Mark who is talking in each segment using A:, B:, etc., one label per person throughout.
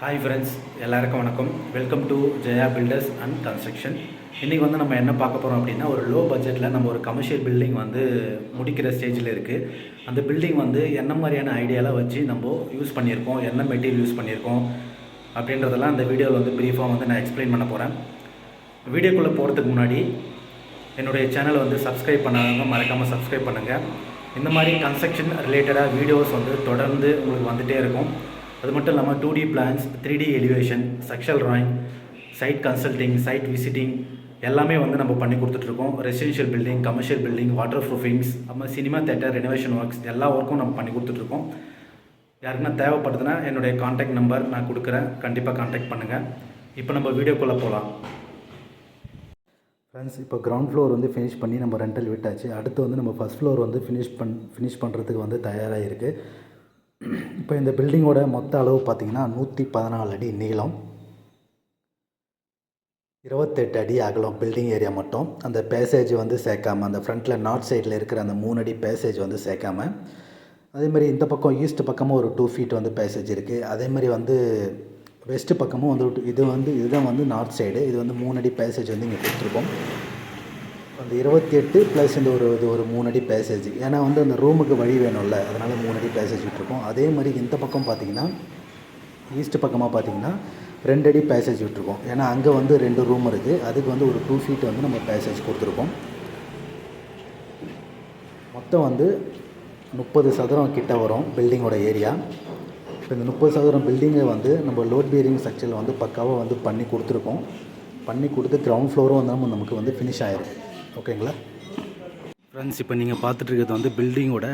A: Hi friends எல்லாருக்கும் வணக்கம். Welcome to Jaya builders and construction இன்றைக்கி வந்து நம்ம என்ன பார்க்க போகிறோம் அப்படின்னா ஒரு லோ பட்ஜெட்டில் நம்ம ஒரு கமர்ஷியல் பில்டிங் வந்து முடிக்கிற ஸ்டேஜில் இருக்குது அந்த பில்டிங் வந்து என்ன மாதிரியான ஐடியாலாம் வச்சு நம்ம யூஸ் பண்ணியிருக்கோம் என்ன மெட்டீரியல் யூஸ் பண்ணியிருக்கோம் அப்படின்றதெல்லாம் அந்த வீடியோவில் வந்து ப்ரீஃபாக வந்து நான் எக்ஸ்பிளைன் பண்ண போகிறேன் வீடியோக்குள்ளே போகிறதுக்கு முன்னாடி என்னுடைய சேனலை வந்து சப்ஸ்கிரைப் பண்ணாதவங்க மறக்காமல் சப்ஸ்கிரைப் பண்ணுங்கள் இந்த மாதிரி கன்ஸ்ட்ரக்ஷன் ரிலேட்டடாக வீடியோஸ் வந்து தொடர்ந்து உங்களுக்கு வந்துகிட்டே இருக்கும். அது மட்டும் இல்லாமல் two D plans three D elevation sectional drawing site consulting site visiting எல்லாமே வந்து நம்ம பண்ணி கொடுத்துட்ருக்கோம். Residential building commercial building water proofings அப்புறம் சினிமா தேட்டர் ரெனோவேஷன் ஒர்க்ஸ் எல்லா ஒர்க்கும் நம்ம பண்ணி கொடுத்துட்ருக்கோம். யாருக்குன்னா தேவைப்படுதுன்னா என்னுடைய காண்டாக்ட் நம்பர் நான் கொடுக்குறேன். கண்டிப்பாக காண்டாக்ட் பண்ணுங்கள் இப்போ நம்ம வீடியோக்குள்ளே போகலாம் ஃப்ரெண்ட்ஸ் இப்போ கிரவுண்ட் ஃப்ளோர் வந்து ஃபினிஷ் பண்ணி நம்ம ரெண்டல் விட்டாச்சு. அடுத்து வந்து நம்ம ஃபஸ்ட் ஃப்ளோர் வந்து ஃபினிஷ் பண் ஃபினிஷ் பண்ணுறதுக்கு வந்து தயாராக இருக்குது இப்போ இந்த பில்டிங்கோட மொத்த அளவு பார்த்திங்கன்னா நூற்றி பதினாலு அடி நீளம் இருபத்தெட்டு அடி அகலம் பில்டிங் ஏரியா மட்டும். அந்த பேசேஜ் வந்து சேர்க்காம அந்த ஃப்ரண்ட்டில் நார்த் சைடில் இருக்கிற அந்த மூணு அடி பேசேஜ் வந்து சேர்க்காம அதேமாதிரி இந்த பக்கம் ஈஸ்ட் பக்கமும் ஒரு டூ ஃபீட் வந்து பேசேஜ் இருக்குது அதேமாதிரி வந்து வெஸ்ட் பக்கமும் வந்து இது வந்து இதுதான் வந்து நார்த் சைடு இது வந்து மூணு அடி பேசேஜ் வந்து இங்கே கொடுத்துருக்கோம். அந்த இருபத்தி எட்டு ப்ளஸ் இந்த ஒரு இது ஒரு மூணு அடி பேசேஜ் ஏன்னா வந்து அந்த ரூமுக்கு வழி வேணும்ல அதனால் மூணு அடி பேசேஜ் விட்டுருக்கோம். அதே மாதிரி இந்த பக்கம் பார்த்தீங்கன்னா ஈஸ்ட் பக்கமாக பார்த்தீங்கன்னா ரெண்டு அடி பேசேஜ் விட்டுருக்கோம். ஏன்னா அங்கே வந்து ரெண்டு ரூம் இருக்குது அதுக்கு வந்து ஒரு டூ ஃபீட் வந்து நம்ம பேசேஜ் கொடுத்துருக்கோம். மொத்தம் வந்து முப்பது சதுரம் கிட்ட வரும் பில்டிங்கோட ஏரியா இப்போ இந்த முப்பது சதுரம் பில்டிங்கை வந்து நம்ம லோட் பியரிங் ஸ்ட்ரக்சரில் வந்து பக்காவாக வந்து பண்ணி கொடுத்துருக்கோம். பண்ணி கொடுத்து கிரவுண்ட் ஃப்ளோரும் வந்து நம்ம நமக்கு வந்து ஃபினிஷ் ஆயிரும். ஓகேங்களா? ஃப்ரெண்ட்ஸ் இப்போ நீங்கள் பார்த்துட்ருக்கிறது வந்து பில்டிங்கோட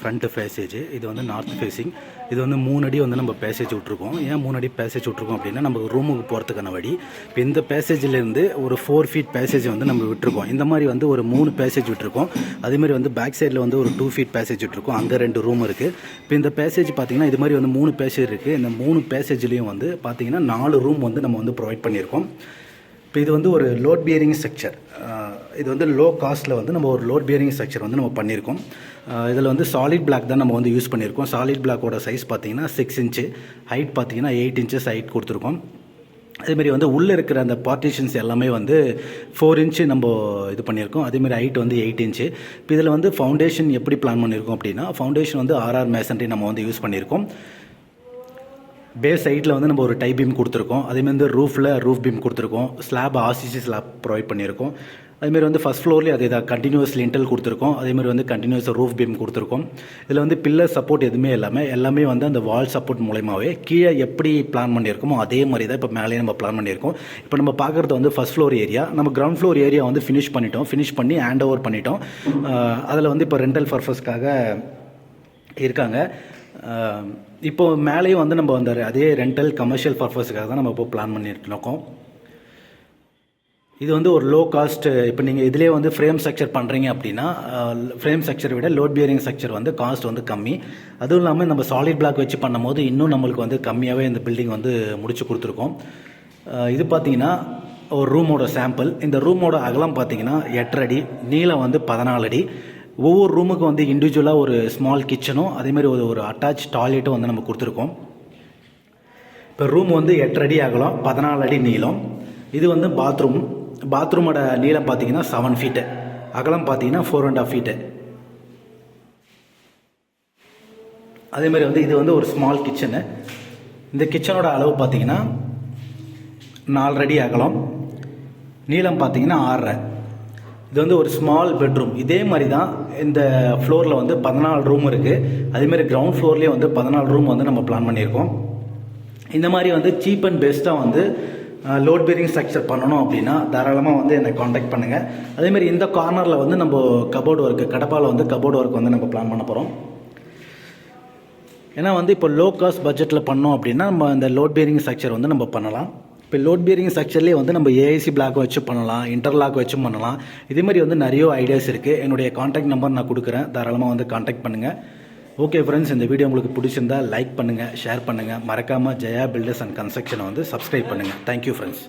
A: ஃப்ரண்ட் பேசேஜ் இது வந்து நார்த் ஃபேஸிங் இது வந்து மூணு அடி வந்து நம்ம பேசேஜ் விட்ருக்கோம் ஏன் மூணு அடி பேசேஜ் விட்ருக்கோம் அப்படின்னா நம்ம ரூமுக்கு போகிறதுக்கான வழி. இப்போ இந்த பேசேஜ்லேருந்து ஒரு ஃபோர் ஃபீட் பேசேஜ் வந்து நம்ம விட்டுருக்கோம். இந்த மாதிரி வந்து ஒரு மூணு பேசேஜ் விட்டுருக்கோம். அதேமாதிரி வந்து பேக் சைடில் வந்து ஒரு டூ ஃபீட் பேசேஜ் விட்டுருக்கோம். அங்கே ரெண்டு ரூம் இருக்குது இப்போ இந்த பேசேஜ் பார்த்தீங்கன்னா இது மாதிரி வந்து மூணு பேசேஜ் இருக்குது இந்த மூணு பேசேஜ்லேயும் வந்து பார்த்தீங்கன்னா நாலு ரூம் வந்து நம்ம வந்து ப்ரொவைட் பண்ணியிருக்கோம். இப்போ இது வந்து ஒரு லோட் பியரிங் ஸ்ட்ரக்சர் இது வந்து லோ காஸ்ட்டில் வந்து நம்ம ஒரு லோட் பியரிங் ஸ்ட்ரக்சர் வந்து நம்ம பண்ணியிருக்கோம். இதில் வந்து சாலிட் பிளாக் தான் நம்ம வந்து யூஸ் பண்ணியிருக்கோம். சாலிட் பிளாக்கோட சைஸ் பார்த்தீங்கன்னா சிக்ஸ் இன்ச்சு ஹைட் பார்த்தீங்கன்னா எயிட் இன்ச்சஸ் ஹைட் கொடுத்துருக்கோம். அதேமாரி வந்து உள்ளே இருக்கிற அந்த பார்ட்டிஷன்ஸ் எல்லாமே வந்து ஃபோர் இன்ச்சு நம்ம இது பண்ணியிருக்கோம். அதேமாரி ஹைட் வந்து எயிட் இன்ச்சு இப்போ இதில் வந்து ஃபவுண்டேஷன் எப்படி பிளான் பண்ணியிருக்கோம் அப்படின்னா ஃபவுண்டேஷன் வந்து ஆர்ஆர் மேசன்ட்ரி நம்ம வந்து யூஸ் பண்ணியிருக்கோம். பேஸ் சைட்டில் வந்து நம்ம ஒரு டை பீம் கொடுத்துருக்கோம். அதேமாதிரி வந்து ரூஃபில் ரூஃப் பீம் கொடுத்துருக்கோம். ஸ்லாப் ஆர்சிசி ஸ்லாப் ப்ரொவைட் பண்ணியிருக்கோம். அதேமாதிரி வந்து ஃபஸ்ட் ஃப்ளோர்லேயே அதே தான் கண்டினியூஸ் லிண்டல் கொடுத்துருக்கோம். அதேமாதிரி வந்து கண்டினியூஸ் ரூஃப் பீம் கொடுத்துருக்கோம். இதில் வந்து பில்லர் சப்போர்ட் எதுவுமே இல்லாமல் எல்லாமே வந்து அந்த வால் சப்போர்ட் மூலயமாவே கீழே எப்படி பிளான் பண்ணியிருக்கோமோ அதே மாதிரி தான் இப்போ மேலேயே நம்ம பிளான் பண்ணியிருக்கோம். இப்போ நம்ம பார்க்குறது வந்து ஃபஸ்ட் ஃப்ளோர் ஏரியா நம்ம கிரவுண்ட் ஃப்ளோர் ஏரியா வந்து ஃபினிஷ் பண்ணிட்டோம். ஃபினிஷ் பண்ணி ஹேண்ட் ஓவர் பண்ணிட்டோம் அதில் வந்து இப்போ ரெண்டல் பர்பஸ்க்காக இருக்காங்க. இப்போது இப்போ மேலேயும் வந்து நம்ம அந்த அதே ரெண்டல் கமர்ஷியல் பர்பஸுக்காக தான் நம்ம இப்போ பிளான் பண்ணிட்டு இருக்கோம் இது வந்து ஒரு லோ காஸ்ட் இப்போ நீங்கள் இதிலே வந்து ஃப்ரேம் ஸ்ட்ரக்சர் பண்ணுறீங்க அப்படின்னா ஃப்ரேம் ஸ்ட்ரக்சரை விட லோட் பியரிங் ஸ்ட்ரக்சர் வந்து காஸ்ட் வந்து கம்மி. அதுவும் இல்லாமல் நம்ம சாலிட் பிளாக் வச்சு பண்ணும்போது இன்னும் நம்மளுக்கு வந்து கம்மியாகவே இந்த பில்டிங் வந்து முடிச்சு கொடுத்துருக்கோம். இது பார்த்தீங்கன்னா ஒரு ரூமோட சாம்பிள் இந்த ரூமோட அகலம் பார்த்தீங்கன்னா எட்டரை அடி நீளம் வந்து பதினாலு அடி. ஒவ்வொரு ரூமுக்கு வந்து இண்டிவிஜுவலாக ஒரு ஸ்மால் கிச்சனும் அதேமாதிரி ஒரு ஒரு அட்டாச் டாய்லெட்டும் வந்து நம்ம கொடுத்துருக்கோம். இப்போ ரூம் வந்து எட்டு அடி அகலம் பதினாலு அடி நீளம். இது வந்து பாத்ரூம் பாத்ரூமோட நீளம் பார்த்தீங்கன்னா செவன் ஃபீட்டு அகலம் பார்த்தீங்கன்னா ஃபோர் அண்ட் ஆஃப் ஃபீட்டு அதேமாதிரி வந்து இது வந்து ஒரு ஸ்மால் கிச்சனு இந்த கிச்சனோட அளவு பார்த்தீங்கன்னா நாலரை அடி அகலம். நீளம் பார்த்தீங்கன்னா ஆறரை. இது வந்து ஒரு ஸ்மால் பெட்ரூம் இதே மாதிரி தான் இந்த ஃப்ளோரில் வந்து பதினாலு ரூம் இருக்குது அதேமாதிரி கிரவுண்ட் ஃப்ளோர்லேயே வந்து பதினாலு ரூம் வந்து நம்ம பிளான் பண்ணியிருக்கோம். இந்த மாதிரி வந்து சீப் அண்ட் பெஸ்ட்டாக வந்து லோட் பேரிங் ஸ்ட்ரக்சர் பண்ணணும் அப்படின்னா தாராளமாக வந்து என்னை காண்டாக்ட் பண்ணுங்கள் அதேமாதிரி இந்த கார்னரில் வந்து நம்ம கபோர்டு ஒர்க்கு கடப்பாவில் வந்து கபோர்டு ஒர்க் வந்து நம்ம பிளான் பண்ண போகிறோம் ஏன்னா வந்து இப்போ லோ காஸ்ட் பட்ஜெட்டில் பண்ணோம் அப்படின்னா நம்ம இந்த லோட் பேரிங் ஸ்ட்ரக்சர் வந்து நம்ம பண்ணலாம். இப்போ லோட் பியரிங் ஸ்ட்ரக்சர்லேயே வந்து நம்ம ஏஐசி பிளாக் வச்சு பண்ணலாம் இன்டர்லாக் வச்சு பண்ணலாம். இதே மாதிரி வந்து நிறைய ஐடியாஸ் இருக்குது என்னுடைய காண்டாக்ட் நம்பர் நான் கொடுக்குறேன். தாராளமாக வந்து காண்டாக்ட் பண்ணுங்கள் ஓகே ஃப்ரெண்ட்ஸ் இந்த வீடியோ உங்களுக்கு பிடிச்சிருந்தா லைக் பண்ணுங்கள் ஷேர் பண்ணுங்கள் மறக்காமல் ஜெயா பில்டர்ஸ் அண்ட் கன்ஸ்ட்ரக்ஷனை வந்து சப்ஸ்கிரைப் பண்ணுங்கள் தேங்க்யூ ஃப்ரெண்ட்ஸ்